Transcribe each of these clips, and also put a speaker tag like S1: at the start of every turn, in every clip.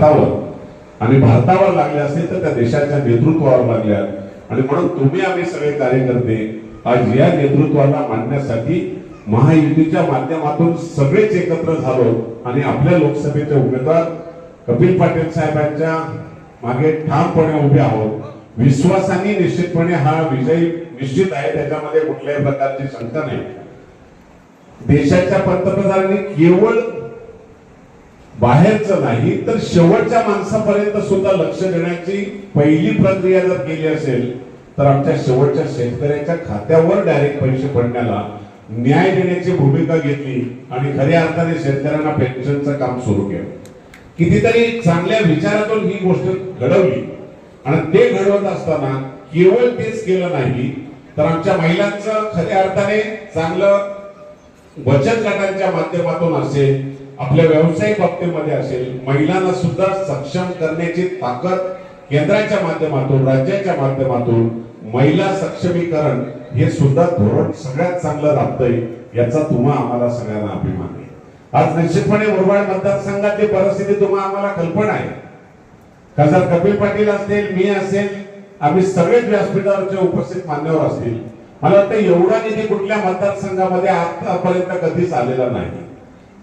S1: भारतावर. आणि भारतावर लागले असतील तर त्या देशाच्या नेतृत्वावर लागल्या. आणि म्हणून तुम्ही आम्ही सगळे कार्यकर्ते आज या नेतृत्वाला मांडण्यासाठी महायुतीच्या माध्यमातून सगळेच एकत्र झालो आणि आपल्या लोकसभेचे उमेदवार कपिल पाटील साहेबांच्या मागे ठामपणे उभे आहोत. विश्वासाने निश्चितपणे हा विजय निश्चित आहे त्याच्यामध्ये कुठल्याही प्रकारची शंका नाही. देशाच्या पंतप्रधानांनी केवळ बाहेरचं नाही तर शेवटच्या माणसापर्यंत सुद्धा लक्ष देण्याची पहिली प्रक्रिया जर केली असेल तर आमच्या शेवटच्या शेतकऱ्याच्या खात्यावर डायरेक्ट पैसे पडण्याला न्याय देण्याची भूमिका घेतली आणि खऱ्या अर्थाने शेतकऱ्यांना पेन्शनचं काम सुरू केलं. कितीतरी चांगल्या विचारातून ही गोष्ट घडवली. आणि ते घडवत असताना केवळ तेच केलं नाही तर आमच्या महिलांचं खऱ्या अर्थाने चांगलं बचत गटांच्या माध्यमातून असेल आपल्या व्यावसायिक बाबतीमध्ये असेल महिलांना सुद्धा सक्षम करण्याची ताकद केंद्राच्या माध्यमातून राज्याच्या माध्यमातून महिला सक्षमीकरण हे सुद्धा धोरण सगळ्यात चांगलं राबतंय याचा तुम्हा आम्हाला सगळ्यांना अभिमान आहे. आज निश्चितपणे मुरबाड मतदारसंघातली परिस्थिती तुम्हा आम्हाला कल्पना आहे. खासदार कपिल पाटील असतील मी असेल आम्ही सगळेच व्यासपीठावरचे उपस्थित मान्यवर असतील. मला वाटतं एवढा निधी कुठल्या मतदारसंघामध्ये आतापर्यंत कधीच आलेला नाही.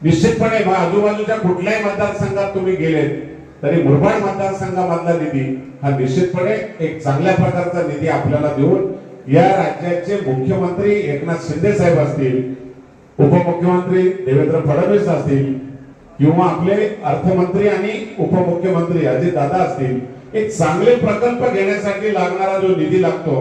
S1: निश्चितपणे आजूबाजूच्या कुठल्याही मतदारसंघात तुम्ही गेलेत तरी मुरबाड मतदारसंघामधला निधी हा निश्चितपणे एक चांगल्या प्रकारचा निधी आपल्याला देऊन या राज्याचे मुख्यमंत्री एकनाथ शिंदे साहेब असतील उपमुख्यमंत्री देवेंद्र फडणवीस असतील किंवा आपले अर्थमंत्री आणि उपमुख्यमंत्री अजित दादा असतील एक चांगले प्रकल्प घेण्यासाठी लागणारा जो निधी लागतो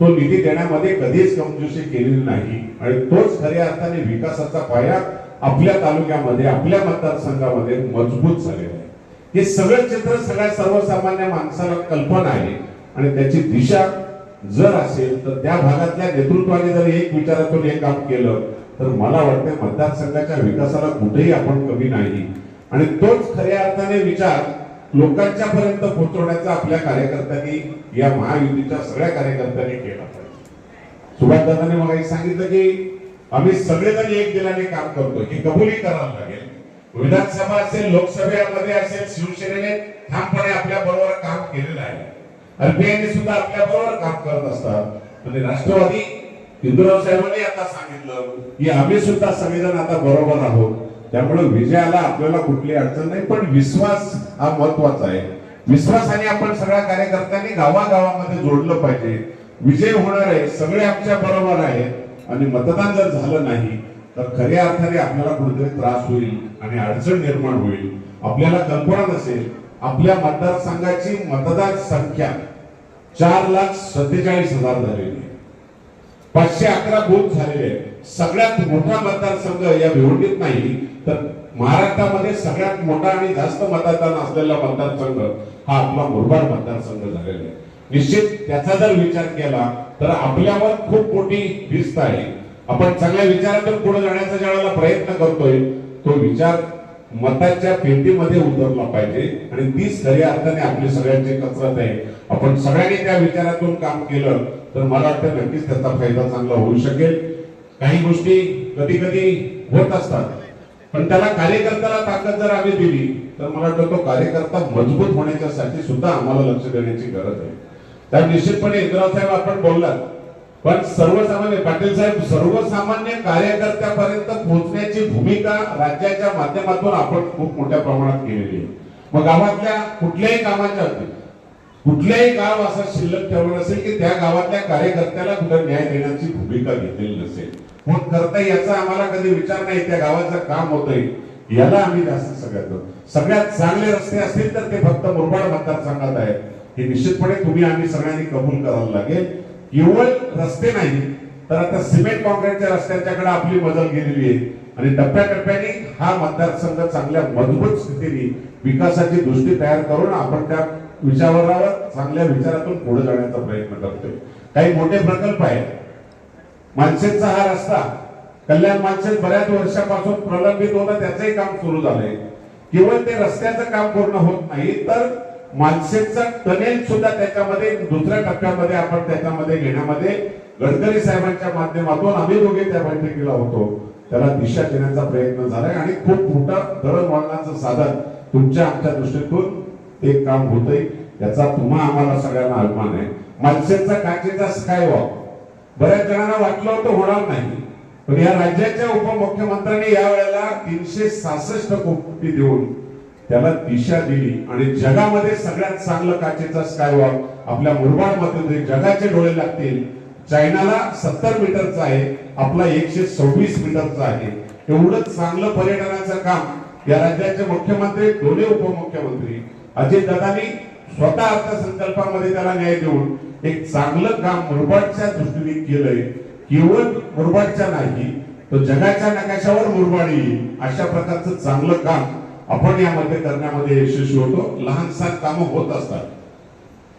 S1: तो निधी देण्यामध्ये कधीच कमजोशी केलेली नाही. आणि तोच खऱ्या अर्थाने विकासाचा पाया आपल्या तालुक्यामध्ये आपल्या मतदारसंघामध्ये मजबूत झालेलं आहे. हे सगळं चित्र सगळ्या सर्वसामान्य माणसाला कल्पना आहे आणि त्याची दिशा जर असेल तर त्या भागातल्या नेतृत्वाने जर एक विचारातून हे काम केलं तर मला वाटतं मतदारसंघाच्या विकासाला कुठेही आपण कमी नाही. आणि तोच खऱ्या अर्थाने विचार लोकांच्या पर्यंत पोहोचवण्याचा आपल्या कार्यकर्त्यांनी या महायुतीच्या सगळ्या कार्यकर्त्यांनी केला पाहिजे. सुभाषदादांनी मला सांगितलं की आम्ही सगळेजण एक दिलाने काम करतो ही कबुली करायला लागेल. विधानसभा असेल लोकसभेमध्ये असेल शिवसेनेने ठामपणे आपल्या बरोबर काम केलेलं आहे. अल्पीआयने सुद्धा आपल्या बरोबर काम करत असतात. म्हणजे राष्ट्रवादी इंदुराव साहेबांनी आता सांगितलं की आम्ही सुद्धा सगळेजण आता बरोबर आहोत. त्यामुळे विजयाला आपल्याला कुठली अडचण नाही पण विश्वास हा महत्त्वाचा आहे. विश्वासाने आपण सगळ्या कार्यकर्त्यांनी गावागावामध्ये जोडलं पाहिजे. विजय होणार आहे सगळे आमच्या बरोबर आहेत. आणि मतदान जर झालं नाही तर खऱ्या अर्थाने आपल्याला कुठेतरी त्रास होईल आणि अडचण निर्माण होईल. आपल्याला कल्पना नसेल आपल्या मतदारसंघाची मतदार संख्या चार लाख सत्तेचाळीस हजार झालेली आहे. पाचशे अकरा बूथ झालेले आहेत. सगळ्यात मोठा मतदारसंघ या निवडणुकीत नाही तर महाराष्ट्रामध्ये सगळ्यात मोठा आणि जास्त मतदान असलेला मतदारसंघ हा आपला मुरबाड मतदारसंघ झालेला आहे. निश्चित त्याचा जर विचार केला तर आपल्यावर खूप मोठी भिस्त आहे. आपण चांगल्या विचारातून पुढे जाण्याचा ज्या वेळेला प्रयत्न करतोय तो विचार मताच्या पेटीमध्ये उतरला पाहिजे. आणि तीच खऱ्या अर्थाने आपली सगळ्यांची कसरत आहे. आपण सगळ्यांनी त्या विचारातून काम केलं तर मला वाटतं नक्कीच त्याचा फायदा चांगला होऊ शकेल. काही गोष्टी कधी कधी होत असतात. पण त्याला कार्यकर्त्याला ताकद जर आम्ही दिली तर मला वाटतं तो कार्यकर्ता मजबूत होण्याच्यासाठी सुद्धा आम्हाला लक्ष देण्याची गरज आहे. त्या निश्चितपणे इंद्राव साहेब आपण बोललात. पण सर्वसामान्य पाटील साहेब सर्वसामान्य कार्यकर्त्यापर्यंत पोहोचण्याची भूमिका राज्याच्या माध्यमातून आपण खूप मोठ्या प्रमाणात केलेली आहे. मग गावातल्या कुठल्याही कामाच्या होती कुठल्याही गाव असं शिल्लक ठेवलं नसेल की त्या गावातल्या कार्यकर्त्याला कुठं न्याय देण्याची भूमिका घेतलेली नसेल. मग करता याचा आम्हाला कधी विचार नाही त्या गावाचं काम होतंय याला आम्ही जास्त सगळ्यात सगळ्यात चांगले रस्ते असतील तर ते फक्त मुरबाड मतदारसंघात आहेत. हे निश्चितपणे तुम्ही आम्ही सगळ्यांनी कबूल करायला लागेल. केवळ रस्ते नाही तर आता सिमेंट कॉन्क्रीटच्या रस्त्यांच्याकडे आपली मजल गेलेली आहे. आणि टप्प्याटप्प्याने हा मतदारसंघ चांगल्या मजबूत स्थितीने विकासाची दृष्टी तयार करून आपण त्या विचारावर चांगल्या विचारातून पुढे जाण्याचा प्रयत्न करतोय. काही मोठे प्रकल्प आहेत. मानसेचा हा रस्ता कल्याण मानसेत बऱ्याच वर्षापासून प्रलंबित होता त्याचंही काम सुरू झालंय. केवळ ते रस्त्याचं काम पूर्ण होत नाही तर मानसेचा टनेल सुद्धा त्याच्यामध्ये दुसऱ्या टप्प्यामध्ये आपण त्याच्यामध्ये घेण्यामध्ये गडकरी साहेबांच्या माध्यमातून आम्ही दोघे त्या बैठकीला होतो. त्याला दिशा देण्याचा प्रयत्न झालाय आणि खूप मोठं दळणवळणाचं साधन तुमच्या आमच्या दृष्टीतून ते काम होतंय याचा तुम्हा आम्हाला सगळ्यांना अभिमान आहे. मालसेचा काचेचा स्काय वॉक बऱ्याच जणांना वाटलं होतं होणार नाही पण या राज्याच्या उपमुख्यमंत्र्यांनी या वेळेला तीनशे सहासष्ट कोटी देऊन त्याला दिशा दिली आणि जगामध्ये सगळ्यात चांगलं काचेचा स्कायवॉक आपल्या मुरबाडमध्ये जगाचे डोळे लागतील चायनाला सत्तर मीटरचा आहे आपला एकशे सव्वीस मीटरचा आहे. एवढं चांगलं पर्यटनाचं काम या राज्याचे मुख्यमंत्री दोन्ही उपमुख्यमंत्री अजित दादानी स्वतः अर्थसंकल्पामध्ये त्याला न्याय देऊन एक चांगलं काम मुरबाडच्या दृष्टीने केलंय. केवळ मुरबाडच्या नाही तर जगाच्या नकाशावर मुरबाड येईल अशा प्रकारचं चांगलं काम आपण यामध्ये करण्यामध्ये यशस्वी होतो. लहान सहान कामं होत असतात.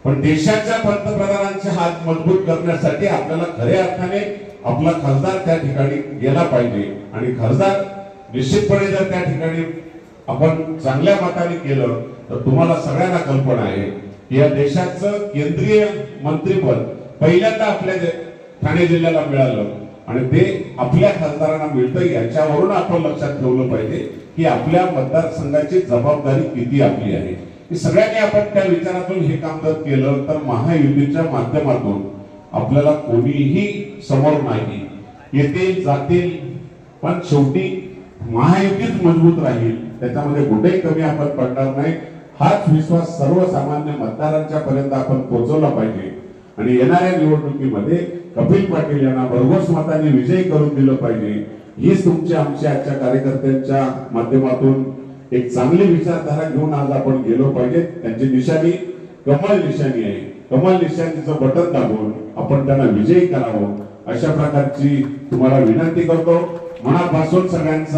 S1: पण देशाच्या पंतप्रधानांचे हात मजबूत करण्यासाठी आपल्याला खऱ्या अर्थाने आपला खासदार त्या ठिकाणी गेला पाहिजे. आणि खासदार निश्चितपणे जर त्या ठिकाणी आपण चांगल्या मताने केलं तर तुम्हाला सगळ्यांना कल्पना आहे की या देशाचं केंद्रीय मंत्रीपद पहिल्यांदा आपल्या ठाणे जिल्ह्याला मिळालं. आणि ते आपल्या खासदारांना मिळतं याच्यावरून आपण लक्षात ठेवलं पाहिजे की आपल्या मतदारसंघाची जबाबदारी किती आपली आहे. की सगळ्यांनी आपण त्या विचारातून हे काम जर केलं तर महायुतीच्या माध्यमातून आपल्याला कोणीही समोर नाही येतील जातील पण शेवटी महायुतीच मजबूत राहील त्याच्यामध्ये कुठेही कमी आपण पडणार नाही. हाच विश्वास सर्वसामान्य मतदारांच्या पर्यंत आपण पोहोचवला पाहिजे. आणि येणाऱ्या निवडणुकीमध्ये कपिल पाटील यांना भरघोस मताने विजयी करून दिलं पाहिजे. हीच तुमची आमच्या आजच्या कार्यकर्त्यांच्या माध्यमातून एक चांगली विचारधारा घेऊन आज आपण गेलो पाहिजे. त्यांची निशाणी कमल निशाणी आहे. कमल निशाणीचं बटन दाबून आपण त्यांना विजयी करावं. अशा प्रकारची तुम्हाला विनंती करतो. मनापासून सगळ्यांचा